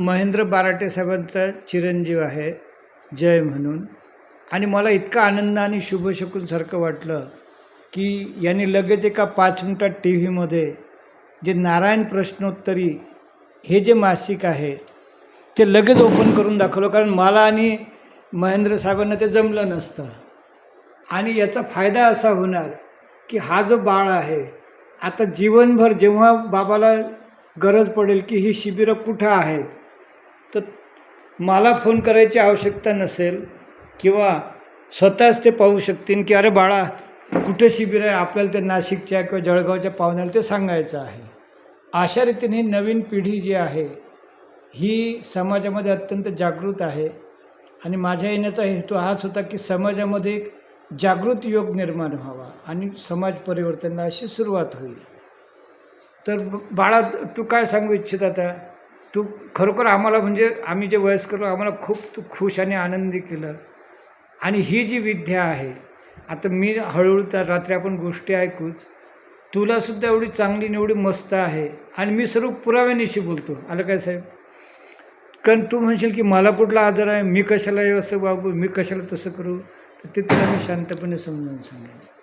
महेंद्र बाराटे साहेबांचा चिरंजीव आहे जय म्हणून. आणि मला इतका आनंद आणि शुभशकूनसारखं वाटलं की यांनी लगेच एका पाच मिनटात टी व्हीमध्ये जे नारायण प्रश्नोत्तरी हे जे मासिक आहे ते लगेच ओपन करून दाखवलं. कारण मला आणि महेंद्र साहेबांना ते जमलं नसतं. आणि याचा फायदा असा होणार की हा जो बाळ आहे आता जीवनभर जेव्हा बाबाला गरज पडेल की ही शिबिरं कुठं आहेत तर मला फोन करायची आवश्यकता नसेल किंवा स्वतःच ते पाहू शकतील की अरे बाळा कुठं शिबिर आहे? आपल्याला ते नाशिकच्या किंवा जळगावच्या पाहुण्याला ते सांगायचं आहे. अशा रीतीने ही नवीन पिढी जी आहे ही समाजामध्ये अत्यंत जागृत आहे. आणि माझ्या येण्याचा हेतू हाच होता की समाजामध्ये एक जागृत योग निर्माण व्हावा आणि समाज परिवर्तनाला अशी सुरुवात होईल. तर बाळा तू काय सांगू इच्छित आता? तू खरोखर आम्हाला म्हणजे आम्ही जे वयस्कर आम्हाला खूप तू खुश आणि आनंदी केलं. आणि ही जी विद्या आहे आता मी हळूहळू त्या रात्री आपण गोष्टी ऐकूच तुलासुद्धा एवढी चांगली एवढी मस्त आहे. आणि मी सर्व पुराव्यानिशी बोलतो. आलं काय साहेब? कारण तू म्हणशील की मला कुठला आजार आहे मी कशाला असं वागू मी कशाला तसं करू? तर ते तुला मी शांतपणे समजावून सांगेन